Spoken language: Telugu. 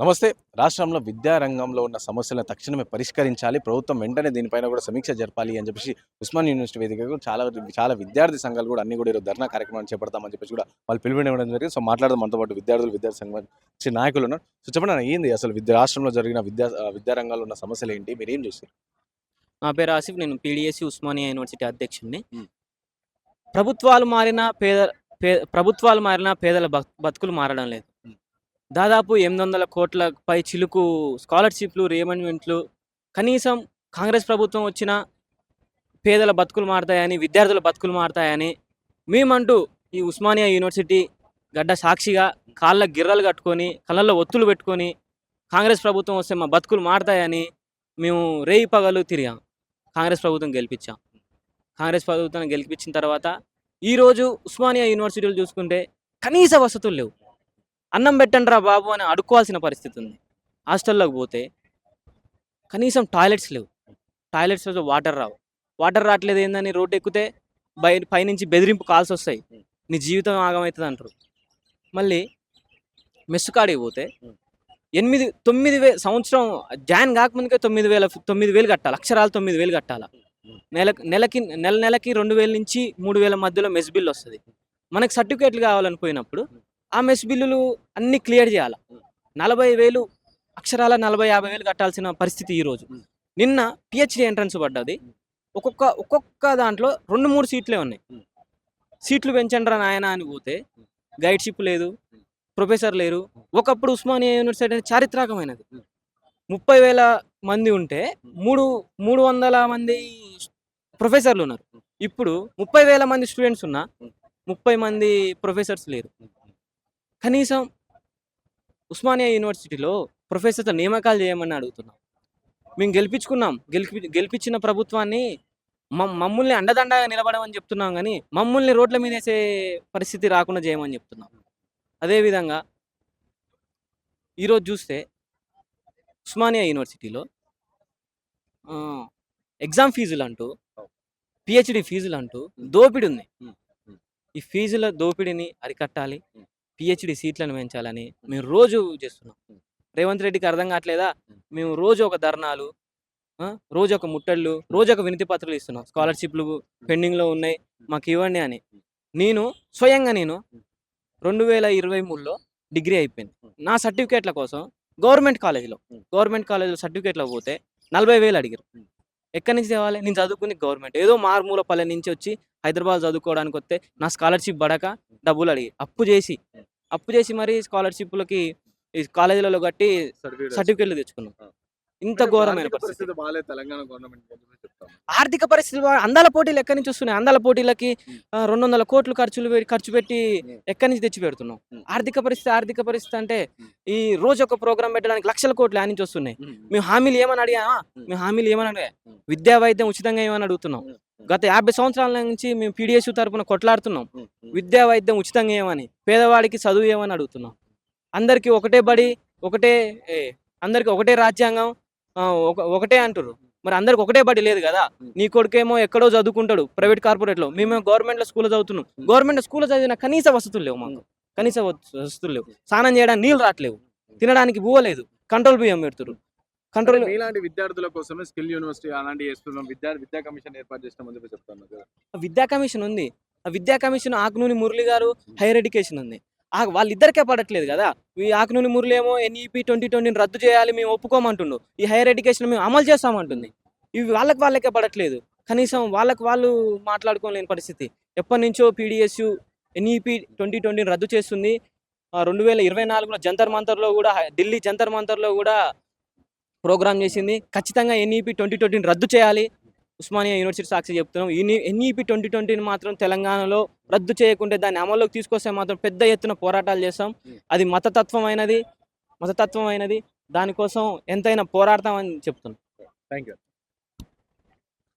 నమస్తే. రాష్ట్రంలో విద్యారంగంలో ఉన్న సమస్యలను తక్షణమే పరిష్కరించాలి. ప్రభుత్వం వెంటనే దీనిపైన కూడా సమీక్ష జరపాలి అని చెప్పేసి ఉస్మాన్ యూనివర్సిటీ వేదికగా చాలా చాలా విద్యార్థి సంఘాలు కూడా అన్ని కూడా ఈరోజు ధర్నా కార్యక్రమాన్ని చేపడతామని చెప్పేసి కూడా వాళ్ళు పిలుపునివ్వడం జరిగింది. సో మాట్లాడదాం. మనతో పాటు విద్యార్థులు విద్యార్థి సంఘం నాయకులు ఉన్నారు. సో చెప్పండి ఏంది అసలు విద్యా రాష్ట్రంలో జరిగిన విద్యా విద్యారంగంలో ఉన్న సమస్యలు ఏంటి? మీరు ఏం చూస్తారు? నా పేరు ఆసిఫ్. నేను పీడిఎస్సి ఉస్మానియా యూనివర్సిటీ అధ్యక్షుడిని. ప్రభుత్వాలు మారిన పేద ప్రభుత్వాలు మారిన పేదల బతు- బతుకులు మారడం లేదు. దాదాపు ఎనిమిది వందల కోట్ల పై చిలుకు స్కాలర్షిప్లు రియంబర్స్మెంట్లు కనీసం కాంగ్రెస్ ప్రభుత్వం వచ్చిన పేదల బతుకులు మారతాయని విద్యార్థుల బతుకులు మారుతాయని మేమంటూ ఈ ఉస్మానియా యూనివర్సిటీ గడ్డ సాక్షిగా కాళ్ళ గిర్రలు కట్టుకొని కళ్ళల్లో ఒత్తులు పెట్టుకొని కాంగ్రెస్ ప్రభుత్వం వస్తే మా బతుకులు మారుతాయని మేము రేయి పగలు తిరిగాం. కాంగ్రెస్ ప్రభుత్వం గెలిపించాం. కాంగ్రెస్ ప్రభుత్వం గెలిపించిన తర్వాత ఈరోజు ఉస్మానియా యూనివర్సిటీలు చూసుకుంటే కనీస వసతులు లేవు. అన్నం పెట్టండి రా బాబు అని అడుక్కోవాల్సిన పరిస్థితి ఉంది. హాస్టల్లోకి పోతే కనీసం టాయిలెట్స్ లేవు. టాయిలెట్స్లో వాటర్ రావు. వాటర్ రావట్లేదు ఏందని రోడ్డు ఎక్కితే బయ పైనుంచి బెదిరింపు కాల్స్ వస్తాయి. నీ జీవితం ఆగమవుతుంది అంటారు. మళ్ళీ మెస్సు కాడికి పోతే ఎనిమిది తొమ్మిది వే సంవత్సరం జాయిన్ కాకముందుకే తొమ్మిది వేల తొమ్మిది వేలు కట్టాలి. అక్షరాలు తొమ్మిది వేలు కట్టాలి. నెల నెలకి నెల నెలకి రెండు వేల నుంచి మూడు వేల మధ్యలో మెస్ బిల్ వస్తుంది. మనకు సర్టిఫికేట్లు కావాలని పోయినప్పుడు ఆ మెస్ బిల్లులు అన్ని క్లియర్ చేయాలి. నలభై వేలు అక్షరాల నలభై యాభై వేలు కట్టాల్సిన పరిస్థితి ఈరోజు నిన్న పిహెచ్డి ఎంట్రన్స్ పడ్డది. ఒక్కొక్క ఒక్కొక్క దాంట్లో రెండు మూడు సీట్లే ఉన్నాయి. సీట్లు పెంచండి రా నాయన అని పోతే గైడ్షిప్ లేదు ప్రొఫెసర్ లేరు. ఒకప్పుడు ఉస్మానియా యూనివర్సిటీ అనేది చారిత్రాత్మకమైనది. ముప్పై వేల మంది ఉంటే మూడు మూడు వందల మంది ప్రొఫెసర్లు ఉన్నారు. ఇప్పుడు ముప్పై వేల మంది స్టూడెంట్స్ ఉన్నా ముప్పై మంది ప్రొఫెసర్స్ లేరు. కనీసం ఉస్మానియా యూనివర్సిటీలో ప్రొఫెసర్స్ నియామకాలు చేయమని అడుగుతున్నాం. మేము గెలిపించుకున్నాం. గెలిపి గెలిపించిన ప్రభుత్వాన్ని మమ్- మమ్మల్ని అండదండగా నిలబడమని చెప్తున్నాం కానీ మమ్మల్ని రోడ్ల మీద వేసే పరిస్థితి రాకుండా చేయమని చెప్తున్నాం. అదేవిధంగా ఈరోజు చూస్తే ఉస్మానియా యూనివర్సిటీలో ఎగ్జామ్ ఫీజులు అంటూ పిహెచ్డి ఫీజులు అంటూ దోపిడి ఉంది. ఈ ఫీజుల దోపిడీని అరికట్టాలి. పిహెచ్డి సీట్లను పెంచాలని మేము రోజు చేస్తున్నాం. రేవంత్ రెడ్డికి అర్థం కావట్లేదా. మేము రోజు ఒక ధర్నాలు రోజు ఒక ముట్టళ్ళు రోజు ఒక వినతి పత్రాలు ఇస్తున్నాం. స్కాలర్షిప్లు పెండింగ్లో ఉన్నాయి మాకు ఇవ్వండి అని. నేను స్వయంగా నేను రెండు వేల ఇరవై మూడులో డిగ్రీ అయిపోయింది. నా సర్టిఫికేట్ల కోసం గవర్నమెంట్ కాలేజీలో. గవర్నమెంట్ కాలేజీలో సర్టిఫికేట్లో పోతే నలభై వేలు అడిగారు. ఎక్కడి నుంచి తేవాలి నేను చదువుకుంది గవర్నమెంట్ ఏదో మారుమూల పల్లె నుంచి వచ్చి హైదరాబాద్ చదువుకోవడానికి వస్తే నా స్కాలర్షిప్ పడక డబ్బులు అడిగి అప్పు చేసి అప్పు చేసి మరి స్కాలర్షిప్లకి ఈ కాలేజీలలో కట్టి సర్టిఫికేట్లు తెచ్చుకున్నాం. ఇంత ఘోరమైన పరిస్థితి బాగాలేదు తెలంగాణ గవర్నమెంట్ చెప్తాం ఆర్థిక పరిస్థితి అందాల పోటీలు ఎక్కడి నుంచి వస్తున్నాయి అందాల పోటీలకి రెండు వందల కోట్లు ఖర్చులు ఖర్చు పెట్టి. ఎక్కడి నుంచి తెచ్చి పెడుతున్నాం. ఆర్థిక పరిస్థితి ఆర్థిక పరిస్థితి అంటే. ఈ రోజు ఒక ప్రోగ్రామ్ పెట్టడానికి లక్షల కోట్లు ఆ నుంచి వస్తున్నాయి మేము హామీలు ఏమని అడిగామా Hmm. మేము హామీలు ఏమని అడిగా. విద్యా వైద్యం ఉచితంగా ఏమని అడుగుతున్నాం? గత యాభై సంవత్సరాల నుంచి మేము పీడిఎస్ తరపున కొట్లాడుతున్నాం. విద్యా వైద్యం ఉచితంగా ఏమని? పేదవాడికి చదువు ఏమని అడుగుతున్నాం? అందరికీ ఒకటే బడి ఒకటే ఏ, అందరికీ ఒకటే రాజ్యాంగం ఒకటే అంటారు మరి అందరికి ఒకటే బడి లేదు కదా. నీ కొడుకేమో ఎక్కడో చదువుకుంటాడు ప్రైవేట్ కార్పొరేట్లో మేము గవర్నమెంట్లో స్కూల్లో చదువుతున్నాం. గవర్నమెంట్ స్కూల్లో చదివిన కనీస వసతులు లేవు మాకు. కనీస వస- వసతులు లేవు. స్నానం చేయడానికి నీళ్ళు రావట్లేవు. తినడానికి బువ్వ లేదు. కంట్రోల్ బియ్యం పెడుతురు కంట్రోల్ మీలాంటి విద్యార్థుల కోసమే స్కిల్ యూనివర్సిటీ అలాంటి చేస్తున్నాం విద్యా విద్యా కమిషన్ ఏర్పాటు చేస్తామని చెప్పి చెప్తాను కదా. విద్యా కమిషన్ ఉంది. ఆ విద్యా కమిషన్ ఆకునూని మురళి గారు హైయర్ ఎడ్యుకేషన్ ఉంది. ఆ వాళ్ళిద్దరికే పడట్లేదు కదా. ఈ ఆకునూని మురళి ఏమో ఎన్ఈపి ట్వంటీ ట్వంటీని రద్దు చేయాలి మేము ఒప్పుకోమంటుండు. ఈ హైయర్ ఎడ్యుకేషన్ మేము అమలు చేస్తామంటుంది. ఇవి వాళ్ళకి వాళ్ళకే పడట్లేదు. కనీసం వాళ్ళకి వాళ్ళు మాట్లాడుకోలేని పరిస్థితి. ఎప్పటి నుంచో పీడిఎస్యు ఎన్ఈపి ట్వంటీ ట్వంటీని రద్దు చేస్తుంది. రెండు వేల ఇరవై నాలుగులో జంతర్ మంతర్లో కూడా ఢిల్లీ జంతర్ మంతర్లో కూడా ప్రోగ్రామ్ చేసింది. ఖచ్చితంగా ఎన్ఈపి ట్వంటీ ట్వంటీని రద్దు చేయాలి. ఉస్మానియా యూనివర్సిటీ సాక్షి చెప్తున్నాం. ఈ ఎన్ఈపి ట్వంటీ ట్వంటీని మాత్రం తెలంగాణలో రద్దు చేయకుంటే దాన్ని అమల్లోకి తీసుకొస్తే మాత్రం పెద్ద ఎత్తున పోరాటాలు చేస్తాం. అది మతతత్వమైనది. మతతత్వమైనది. దానికోసం ఎంతైనా పోరాడతామని చెప్తున్నాం. Thank you